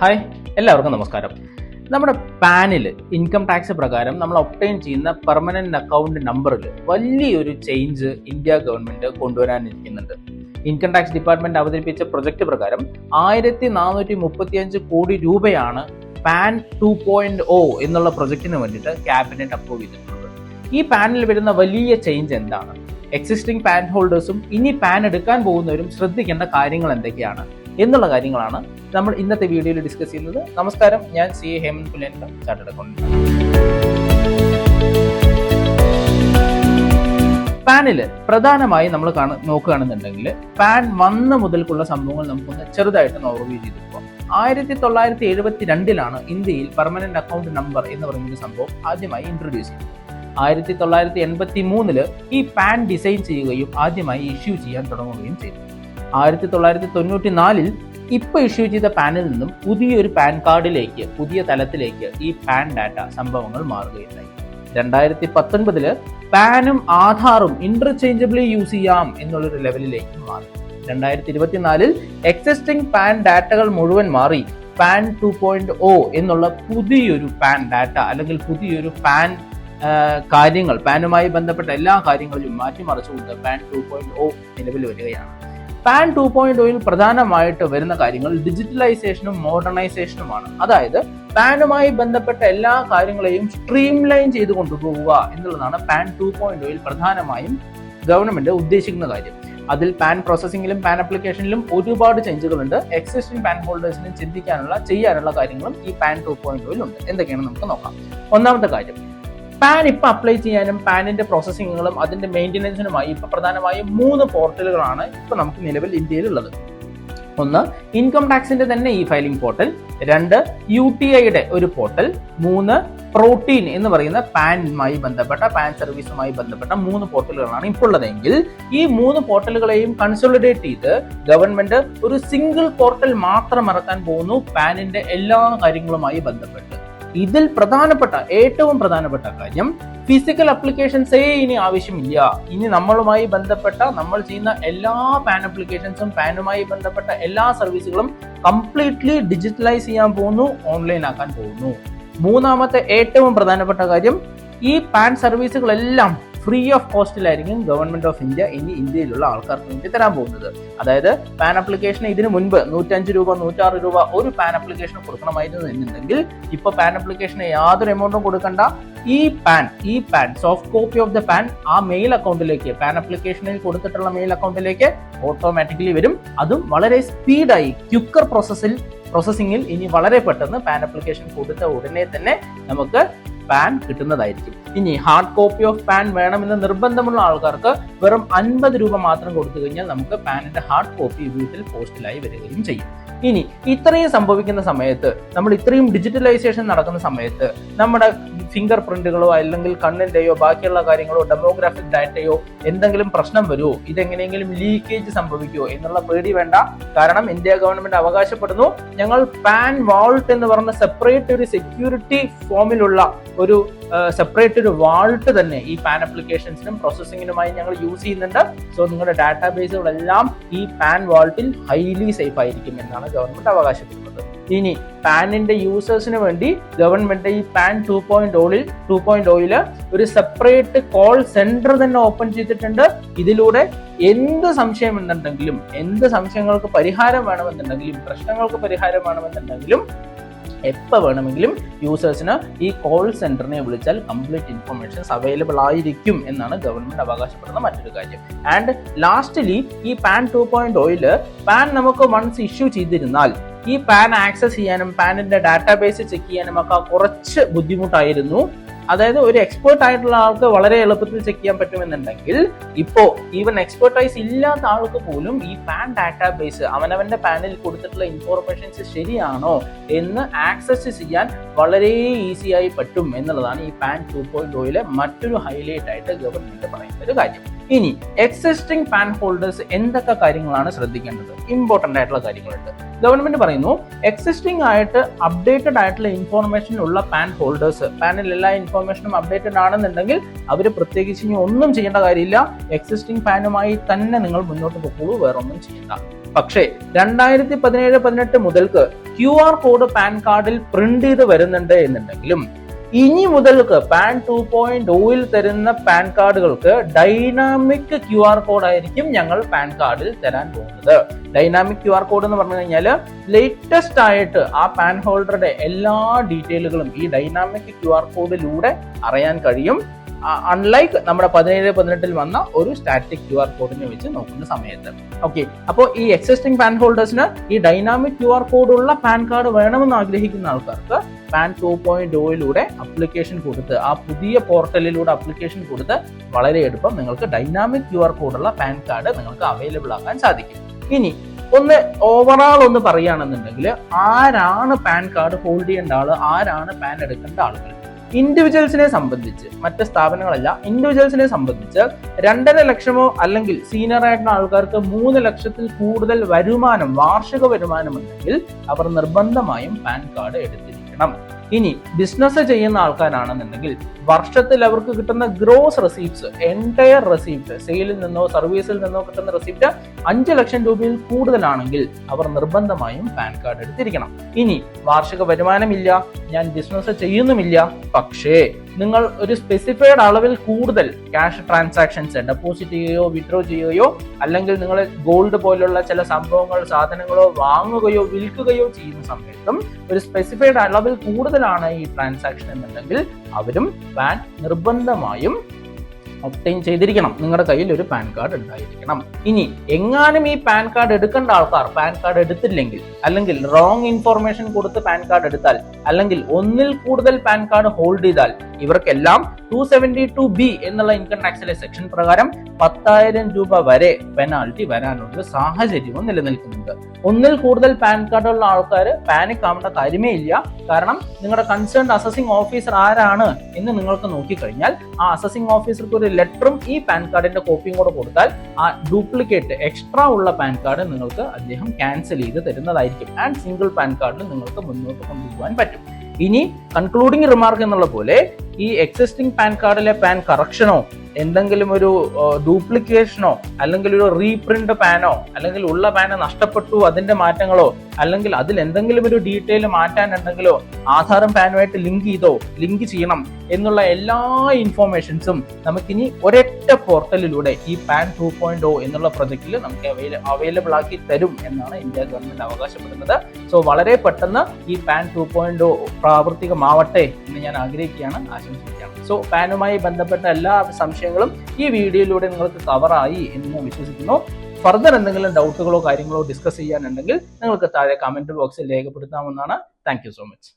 Hi എല്ലാവർക്കും നമസ്കാരം. നമ്മുടെ പാനിൽ ഇൻകം ടാക്സ് പ്രകാരം നമ്മൾ ഒപ്റ്റൈൻ ചെയ്യുന്ന പെർമനന്റ് അക്കൗണ്ട് നമ്പറിൽ വലിയൊരു ചേഞ്ച് ഇന്ത്യ ഗവൺമെന്റ് കൊണ്ടുവരാനിരിക്കുന്നുണ്ട്. ഇൻകം ടാക്സ് ഡിപ്പാർട്ട്മെന്റ് അവതരിപ്പിച്ച പ്രൊജക്ട് പ്രകാരം ആയിരത്തി നാനൂറ്റി മുപ്പത്തിയഞ്ച് കോടി രൂപയാണ് പാൻ ടു പോയിന്റ് ഒ എന്നുള്ള പ്രൊജക്ടിന് വേണ്ടിയിട്ട് ക്യാബിനറ്റ് അപ്രൂവ് ചെയ്തിട്ടുള്ളത്. ഈ പാനിൽ വരുന്ന വലിയ ചേഞ്ച് എന്താണ്? എക്സിസ്റ്റിംഗ് പാൻ ഹോൾഡേഴ്സും ഇനി പാൻ എടുക്കാൻ പോകുന്നവരും ശ്രദ്ധിക്കേണ്ട കാര്യങ്ങൾ എന്തൊക്കെയാണ്? എന്നുള്ള കാര്യങ്ങളാണ് നമ്മൾ ഇന്നത്തെ വീഡിയോയിൽ ഡിസ്കസ് ചെയ്യുന്നത്. നമസ്കാരം. ഞാൻ സി എ ഹേമന്ത് പുലേൻക ചാർട്ടഡ് അക്കൗണ്ടന്റ് പാനിൽ പ്രധാനമായി നമ്മൾ കാണ നോക്കുകയാണെന്നുണ്ടെങ്കിൽ പാൻ വന്ന മുതൽക്കുള്ള സംഭവങ്ങൾ നമുക്കൊന്ന് ചെറുതായിട്ട് ഓവർവ്യൂ ചെയ്ത് ആയിരത്തി തൊള്ളായിരത്തി എഴുപത്തി രണ്ടിലാണ് ഇന്ത്യയിൽ പെർമനന്റ് അക്കൗണ്ട് നമ്പർ എന്ന് പറയുന്ന സംഭവം ആദ്യമായി ഇൻട്രൊഡ്യൂസ് ചെയ്തത്. ആയിരത്തി തൊള്ളായിരത്തി എൺപത്തി മൂന്നിൽ ഈ പാൻ ഡിസൈൻ ചെയ്യുകയും ആദ്യമായി ഇഷ്യൂ ചെയ്യാൻ തുടങ്ങുകയും ചെയ്തു. ആയിരത്തി തൊള്ളായിരത്തി തൊണ്ണൂറ്റി നാലിൽ ഇപ്പൊ ഇഷ്യൂ ചെയ്ത പാനിൽ നിന്നും പുതിയൊരു പാൻ കാർഡിലേക്ക് പുതിയ തലത്തിലേക്ക് ഈ പാൻ ഡാറ്റ സംഭവങ്ങൾ മാറുകയുണ്ടായി. രണ്ടായിരത്തി പത്തൊൻപതിൽ പാനും ആധാറും ഇന്റർചേഞ്ചബിളി യൂസ് ചെയ്യാം എന്നുള്ളൊരു ലെവലിലേക്ക് മാറി. രണ്ടായിരത്തി ഇരുപത്തിനാലിൽ എക്സിസ്റ്റിംഗ് പാൻ ഡാറ്റകൾ മുഴുവൻ മാറി പാൻ ടു പോയിന്റ് ഒ എന്നുള്ള പുതിയൊരു പാൻ ഡാറ്റ അല്ലെങ്കിൽ പുതിയൊരു പാൻ കാര്യങ്ങൾ പാനുമായി ബന്ധപ്പെട്ട എല്ലാ കാര്യങ്ങളിലും മാറ്റിമറിച്ചുകൊണ്ട് പാൻ ടു പോയിന്റ് ഒ നിലവിൽ വരികയാണ്. പാൻ ടു പോയിന്റ് ഒയിൽ പ്രധാനമായിട്ട് വരുന്ന കാര്യങ്ങൾ ഡിജിറ്റലൈസേഷനും മോഡേണൈസേഷനുമാണ് അതായത് പാനുമായി ബന്ധപ്പെട്ട എല്ലാ കാര്യങ്ങളെയും സ്ട്രീം ലൈൻ ചെയ്ത് കൊണ്ടുപോവുക എന്നുള്ളതാണ് പാൻ ടു പോയിന്റ് ഒയിൽ പ്രധാനമായും ഗവൺമെന്റ് ഉദ്ദേശിക്കുന്ന കാര്യം. അതിൽ പാൻ പ്രോസസ്സിംഗിലും പാൻ അപ്ലിക്കേഷനിലും ഒരുപാട് ചേഞ്ചുകളുണ്ട് എക്സിസ്റ്റിംഗ് പാൻ ഹോൾഡേഴ്സിനും ചിന്തിക്കാനുള്ള ചെയ്യാനുള്ള കാര്യങ്ങളും ഈ പാൻ ടു പോയിന്റ് ഉണ്ട്. എന്തൊക്കെയാണ് നമുക്ക് നോക്കാം. ഒന്നാമത്തെ കാര്യം പാൻ ഇപ്പം അപ്ലൈ ചെയ്യാനും പാനിന്റെ പ്രോസസ്സിങ്ങുകളും അതിന്റെ മെയിന്റെനൻസിനുമായി ഇപ്പം പ്രധാനമായും മൂന്ന് പോർട്ടലുകളാണ് ഇപ്പോൾ നമുക്ക് നിലവിൽ ഇന്ത്യയിൽ ഉള്ളത് ഒന്ന് ഇൻകം ടാക്സിന്റെ തന്നെ ഈ ഫയലിംഗ് പോർട്ടൽ രണ്ട് യു ടി ഐയുടെ ഒരു പോർട്ടൽ മൂന്ന് പ്രോട്ടീൻ എന്ന് പറയുന്ന പാനുമായി ബന്ധപ്പെട്ട പാൻ സർവീസുമായി ബന്ധപ്പെട്ട മൂന്ന് പോർട്ടലുകളാണ് ഇപ്പോൾ ഉള്ളതെങ്കിൽ ഈ മൂന്ന് പോർട്ടലുകളെയും കൺസോളിഡേറ്റ് ചെയ്ത് ഗവൺമെന്റ് ഒരു സിംഗിൾ പോർട്ടൽ മാത്രം ഇറക്കാൻ പോകുന്നു പാനിന്റെ എല്ലാ കാര്യങ്ങളുമായി ബന്ധപ്പെട്ട്. ഇതിൽ പ്രധാനപ്പെട്ട ഏറ്റവും പ്രധാനപ്പെട്ട കാര്യം ഫിസിക്കൽ അപ്ലിക്കേഷൻസേ ഇനി ആവശ്യമില്ല. ഇനി നമ്മളുമായി ബന്ധപ്പെട്ട നമ്മൾ ചെയ്യുന്ന എല്ലാ പാൻ അപ്ലിക്കേഷൻസും പാനുമായി ബന്ധപ്പെട്ട എല്ലാ സർവീസുകളും കംപ്ലീറ്റ്ലി ഡിജിറ്റലൈസ് ചെയ്യാൻ പോകുന്നു ഓൺലൈൻ ആക്കാൻ പോകുന്നു. മൂന്നാമത്തെ ഏറ്റവും പ്രധാനപ്പെട്ട കാര്യം ഈ പാൻ സർവീസുകളെല്ലാം ഫ്രീ ഓഫ് കോസ്റ്റിലായിരിക്കും ഗവൺമെന്റ് ഓഫ് ഇന്ത്യ ഇനി ഇന്ത്യയിലുള്ള ആൾക്കാർക്ക് വേണ്ടി തരാൻ പോകുന്നത്. അതായത് പാൻ അപ്ലിക്കേഷൻ ഇതിനു മുൻപ് നൂറ്റഞ്ച് രൂപ നൂറ്റാറ് രൂപ ഒരു പാൻ അപ്ലിക്കേഷൻ കൊടുക്കണമായിരുന്നു എന്നുണ്ടെങ്കിൽ ഇപ്പോൾ പാൻ അപ്ലിക്കേഷന് യാതൊരു എമൗണ്ടും കൊടുക്കണ്ട. ഈ പാൻ ഈ PAN soft copy of the PAN ആ മെയിൽ അക്കൗണ്ടിലേക്ക് പാൻ അപ്ലിക്കേഷനിൽ കൊടുത്തിട്ടുള്ള മെയിൽ അക്കൗണ്ടിലേക്ക് ഓട്ടോമാറ്റിക്കലി വരും. അതും വളരെ സ്പീഡായി ക്യുക്കർ പ്രോസസ്സിൽ പ്രോസസ്സിംഗിൽ ഇനി വളരെ പെട്ടെന്ന് പാൻ അപ്ലിക്കേഷൻ കൊടുത്ത ഉടനെ തന്നെ നമുക്ക് പാൻ കിട്ടുന്നതായിരിക്കും. ഇനി ഹാർഡ് കോപ്പി ഓഫ് പാൻ വേണമെന്ന് നിർബന്ധമുള്ള ആൾക്കാർക്ക് വെറും അൻപത് രൂപ മാത്രം കൊടുത്തു കഴിഞ്ഞാൽ നമുക്ക് പാനിന്റെ ഹാർഡ് കോപ്പി വീട്ടിൽ പോസ്റ്റിലായി വരികയും ചെയ്യും. ഇനി ഇത്രയും സംഭവിക്കുന്ന സമയത്ത് നമ്മൾ ഇത്രയും ഡിജിറ്റലൈസേഷൻ നടക്കുന്ന സമയത്ത് നമ്മുടെ ഫിംഗർ പ്രിന്റുകളോ അല്ലെങ്കിൽ കണ്ണിന്റെയോ ബാക്കിയുള്ള കാര്യങ്ങളോ ഡെമോഗ്രാഫിക് ഡാറ്റയോ എന്തെങ്കിലും പ്രശ്നം വരുമോ ഇതെങ്ങനെയെങ്കിലും ലീക്കേജ് സംഭവിക്കുമോ എന്നുള്ള പേടി വേണ്ട. കാരണം ഇന്ത്യ ഗവൺമെന്റ് അവകാശപ്പെടുന്നു ഞങ്ങൾ പാൻ വാൾട്ട് എന്ന് പറഞ്ഞ സെപ്പറേറ്റ് ഒരു സെക്യൂരിറ്റി ഫോമിലുള്ള ഒരു സെപ്പറേറ്റ് ഒരു വാൾട്ട് തന്നെ ഈ പാൻ അപ്ലിക്കേഷൻസിനും പ്രോസസ്സിങ്ങിനുമായി ഞങ്ങൾ യൂസ് ചെയ്യുന്നുണ്ട്. സോ നിങ്ങളുടെ ഡാറ്റാബേസുകളെല്ലാം ഈ പാൻ വാൾട്ടിൽ ഹൈലി സേഫ് ആയിരിക്കും എന്നാണ് ഗവൺമെന്റ് അവകാശപ്പെടുന്നത്. ഇനി പാനിന്റെ യൂസേഴ്സിന് വേണ്ടി ഗവൺമെന്റ് ഈ പാൻ ടു പോയിന്റ് ഓളിൽ ടു പോയിന്റ് ഓയിൽ ഒരു സെപ്പറേറ്റ് കോൾ സെന്റർ തന്നെ ഓപ്പൺ ചെയ്തിട്ടുണ്ട്. ഇതിലൂടെ എന്ത് സംശയം എന്നുണ്ടെങ്കിലും എന്ത് സംശയങ്ങൾക്ക് പരിഹാരം വേണമെന്നുണ്ടെങ്കിലും പ്രശ്നങ്ങൾക്ക് പരിഹാരം വേണമെന്നുണ്ടെങ്കിലും എപ്പോൾ വേണമെങ്കിലും യൂസേഴ്സിന് ഈ കോൾ സെന്ററിനെ വിളിച്ചാൽ കംപ്ലീറ്റ് ഇൻഫർമേഷൻസ് അവൈലബിൾ ആയിരിക്കും എന്നാണ് ഗവൺമെന്റ് അവകാശപ്പെടുന്ന മറ്റൊരു കാര്യം. ആൻഡ് ലാസ്റ്റ്ലി ഈ പാൻ ടു പോയിന്റ് ഓയിൽ പാൻ നമുക്ക് വൺസ് ഇഷ്യൂ ചെയ്തിരുന്നാൽ ഈ പാൻ ആക്സസ് ചെയ്യാനും പാനിന്റെ ഡാറ്റാബേസ് ചെക്ക് ചെയ്യാനും ഒക്കെ കുറച്ച് ബുദ്ധിമുട്ടായിരുന്നു. അതായത് ഒരു എക്സ്പേർട്ട് ആയിട്ടുള്ള ആൾക്ക് വളരെ എളുപ്പത്തിൽ ചെക്ക് ചെയ്യാൻ പറ്റുമെന്നുണ്ടെങ്കിൽ ഇപ്പോ ഈവൻ എക്സ്പേർട്ടൈസ് ഇല്ലാത്ത ആൾക്ക് പോലും ഈ പാൻ ഡാറ്റാബേസ് അവനവന്റെ പാനിൽ കൊടുത്തിട്ടുള്ള ഇൻഫോർമേഷൻസ് ശരിയാണോ എന്ന് ആക്സസ് ചെയ്യാൻ വളരെ ഈസിയായി പറ്റും എന്നുള്ളതാണ് ഈ പാൻ ടു പോയിന്റ് ഓയിലെ മറ്റൊരു ഹൈലൈറ്റ് ആയിട്ട് ഗവൺമെന്റ് പറയുന്ന ഒരു കാര്യം. ഇനി എക്സിസ്റ്റിംഗ് പാൻ ഹോൾഡേഴ്സ് എന്തൊക്കെ കാര്യങ്ങളാണ് ശ്രദ്ധിക്കേണ്ടത്? ഇമ്പോർട്ടന്റ് ആയിട്ടുള്ള കാര്യങ്ങളുണ്ട്. ഗവൺമെന്റ് പറയുന്നു എക്സിസ്റ്റിംഗ് ആയിട്ട് അപ്ഡേറ്റഡ് ആയിട്ടുള്ള ഇൻഫോർമേഷൻ ഉള്ള പാൻ ഹോൾഡേഴ്സ് പാനിൽ എല്ലാ ഇൻഫോർമേഷനും അപ്ഡേറ്റഡ് ആണെന്നുണ്ടെങ്കിൽ അവർ പ്രത്യേകിച്ച് ഇനി ഒന്നും ചെയ്യേണ്ട കാര്യമില്ല. എക്സിസ്റ്റിംഗ് പാനുമായി തന്നെ നിങ്ങൾ മുന്നോട്ട് പോകൂ വേറെ ഒന്നും ചെയ്യണ്ട. പക്ഷേ രണ്ടായിരത്തി പതിനേഴ് പതിനെട്ട് മുതൽക്ക് ക്യു ആർ കോഡ് പാൻ കാർഡിൽ പ്രിന്റ് ചെയ്ത് വരുന്നുണ്ട് എന്നുണ്ടെങ്കിലും ഇനി മുതൽക്ക് പാൻ ടു പോയിന്റ് ഓയിൽ തരുന്ന പാൻ കാർഡുകൾക്ക് ഡൈനാമിക് ക്യു ആർ കോഡ് ആയിരിക്കും ഞങ്ങൾ പാൻ കാർഡിൽ തരാൻ പോകുന്നത്. ഡൈനാമിക് ക്യു ആർ കോഡ് എന്ന് പറഞ്ഞു കഴിഞ്ഞാൽ ലേറ്റസ്റ്റ് ആയിട്ട് ആ പാൻ ഹോൾഡറുടെ എല്ലാ ഡീറ്റെയിലുകളും ഈ ഡൈനാമിക് ക്യു ആർ കോഡിലൂടെ അറിയാൻ കഴിയും. അൺലൈക്ക് നമ്മുടെ പതിനേഴ് പതിനെട്ടിൽ വന്ന ഒരു സ്റ്റാറ്റിക് ക്യു ആർ കോഡിനെ വെച്ച് നോക്കുന്ന സമയത്ത്. ഓക്കെ അപ്പോൾ ഈ എക്സിസ്റ്റിംഗ് പാൻ ഹോൾഡേഴ്സിന് ഈ ഡൈനാമിക് ക്യു ആർ കോഡുള്ള പാൻ കാർഡ് വേണമെന്ന് ആഗ്രഹിക്കുന്ന ആൾക്കാർക്ക് പാൻ ടു പോയിന്റ് ഓയിലൂടെ അപ്ലിക്കേഷൻ കൊടുത്ത് ആ പുതിയ പോർട്ടലിലൂടെ അപ്ലിക്കേഷൻ കൊടുത്ത് വളരെ എളുപ്പം നിങ്ങൾക്ക് ഡൈനാമിക് ക്യു ആർ കോഡുള്ള പാൻ കാർഡ് നിങ്ങൾക്ക് അവൈലബിൾ ആക്കാൻ സാധിക്കും. ഇനി ഒന്ന് ഓവറാൾ ഒന്ന് പറയുകയാണെന്നുണ്ടെങ്കിൽ ആരാണ് പാൻ കാർഡ് ഹോൾഡ് ചെയ്യേണ്ട ആൾ ആരാണ് പാൻ എടുക്കേണ്ട ആളുകൾ? ഇൻഡിവിജ്വൽസിനെ സംബന്ധിച്ച് മറ്റ് സ്ഥാപനങ്ങളല്ല ഇൻഡിവിജ്വൽസിനെ സംബന്ധിച്ച് രണ്ടര ലക്ഷമോ അല്ലെങ്കിൽ സീനിയർ ആയിട്ടുള്ള ആൾക്കാർക്ക് മൂന്ന് ലക്ഷത്തിൽ കൂടുതൽ വരുമാനം വാർഷിക വരുമാനം ഉണ്ടെങ്കിൽ അവർ നിർബന്ധമായും പാൻ കാർഡ് എടുത്തിരിക്കണം. ഇനി ബിസിനസ് ചെയ്യുന്ന ആൾക്കാരാണെന്നുണ്ടെങ്കിൽ വർഷത്തിൽ അവർക്ക് കിട്ടുന്ന ഗ്രോസ് റെസീപ്റ്റ്സ് എന്റയർ റെസീപ്റ്റ് സെയിലിൽ നിന്നോ സർവീസിൽ നിന്നോ കിട്ടുന്ന റെസീപ്റ്റ് അഞ്ച് ലക്ഷം രൂപയിൽ കൂടുതലാണെങ്കിൽ അവർ നിർബന്ധമായും പാൻ കാർഡ് എടുത്തിരിക്കണം. ഇനി വാർഷിക വരുമാനമില്ല ഞാൻ ബിസിനസ് ചെയ്യുന്നുമില്ല പക്ഷേ നിങ്ങൾ ഒരു സ്പെസിഫൈഡ് അളവിൽ കൂടുതൽ ക്യാഷ് ട്രാൻസാക്ഷൻസ് ഡെപ്പോസിറ്റ് ചെയ്യുകയോ വിഡ്രോ ചെയ്യുകയോ അല്ലെങ്കിൽ നിങ്ങൾ ഗോൾഡ് പോലുള്ള ചില സംഭവങ്ങൾ സാധനങ്ങളോ വാങ്ങുകയോ വിൽക്കുകയോ ചെയ്യുന്ന സമയത്തും ഒരു സ്പെസിഫൈഡ് അളവിൽ കൂടുതലാണ് ഈ ട്രാൻസാക്ഷൻ എന്നുണ്ടെങ്കിൽ അവരും പാൻ നിർബന്ധമായും ഒപ്റ്റൈൻ ചെയ്തിരിക്കണം. നിങ്ങളുടെ കയ്യിൽ ഒരു പാൻ കാർഡ് ഉണ്ടായിരിക്കണം. ഇനി എങ്ങാനും ഈ പാൻ കാർഡ് എടുക്കേണ്ട ആൾക്കാർ പാൻ കാർഡ് എടുത്തില്ലെങ്കിൽ അല്ലെങ്കിൽ റോങ് ഇൻഫോർമേഷൻ കൊടുത്ത് പാൻ കാർഡ് എടുത്താൽ അല്ലെങ്കിൽ ഒന്നിൽ കൂടുതൽ പാൻ കാർഡ് ഹോൾഡ് ചെയ്താൽ ഇവർക്കെല്ലാം ടു സെവന്റി ടു ബി എന്നുള്ള ഇൻകം ടാക്സിലെ സെക്ഷൻ പ്രകാരം പത്തായിരം രൂപ വരെ പെനാൾട്ടി വരാനുള്ള സാഹചര്യവും നിലനിൽക്കുന്നുണ്ട്. ഒന്നിൽ കൂടുതൽ പാൻ കാർഡുള്ള ആൾക്കാർ പാനിക് ആവേണ്ട കാര്യമേ ഇല്ല. കാരണം നിങ്ങളുടെ കൺസേൺ അസസിംഗ് ഓഫീസർ ആരാണ് എന്ന് നിങ്ങൾക്ക് നോക്കിക്കഴിഞ്ഞാൽ ആ അസസിംഗ് ഓഫീസർക്ക് ഒരു ലെറ്ററും ഈ പാൻ കാർഡിന്റെ കോപ്പിയും കൂടെ കൊടുത്താൽ ആ ഡ്യൂപ്ലിക്കേറ്റ് എക്സ്ട്രാ ഉള്ള പാൻ കാർഡ് നിങ്ങൾക്ക് അദ്ദേഹം ക്യാൻസൽ ചെയ്ത് തരുന്നതായിരിക്കും. ആൻഡ് സിംഗിൾ പാൻ കാർഡിൽ നിങ്ങൾക്ക് മുന്നോട്ട് കൊണ്ടുപോകാൻ പറ്റും. ഇനി കൺക്ലൂഡിംഗ് റിമാർക്ക് എന്നുള്ള പോലെ ഈ എക്സിസ്റ്റിംഗ് പാൻ കാർഡിലെ പാൻ കറക്ഷനോ എന്തെങ്കിലും ഒരു ഡ്യൂപ്ലിക്കേഷനോ അല്ലെങ്കിൽ ഒരു റീപ്രിന്റ് പാനോ അല്ലെങ്കിൽ ഉള്ള പാന് നഷ്ടപ്പെട്ടു അതിന്റെ മാറ്റങ്ങളോ അല്ലെങ്കിൽ അതിൽ എന്തെങ്കിലും ഒരു ഡീറ്റെയിൽ മാറ്റാനുണ്ടെങ്കിലോ ആധാറും പാനുമായിട്ട് ലിങ്ക് ചെയ്തോ ലിങ്ക് ചെയ്യണം എന്നുള്ള എല്ലാ ഇൻഫോർമേഷൻസും നമുക്കിനി ഒരൊറ്റ പോർട്ടലിലൂടെ ഈ പാൻ ടു പോയിന്റ് ഓ എന്നുള്ള പ്രൊജക്റ്റിൽ നമുക്ക് അവൈലബിൾ ആക്കി തരും എന്നാണ് ഇന്ത്യ ഗവൺമെന്റ് അവകാശപ്പെടുന്നത്. സോ വളരെ പെട്ടെന്ന് ഈ പാൻ ടു പോയിന്റ് ഓ പ്രാവർത്തികമാവട്ടെ എന്ന് ഞാൻ ആഗ്രഹിക്കുകയാണ് ആശംസിക്കുകയാണ്. സോ പാനുമായി ബന്ധപ്പെട്ട എല്ലാ സംശയങ്ങളും ഈ വീഡിയോയിലൂടെ നിങ്ങൾക്ക് കവറായി എന്ന് വിശ്വസിക്കുന്നു. ഫർദർ എന്തെങ്കിലും ഡൗട്ടുകളോ കാര്യങ്ങളോ ഡിസ്കസ് ചെയ്യാനുണ്ടെങ്കിൽ നിങ്ങൾക്ക് താഴെ കമന്റ് ബോക്സിൽ രേഖപ്പെടുത്താമെന്നാണ് താങ്ക് സോ മച്ച്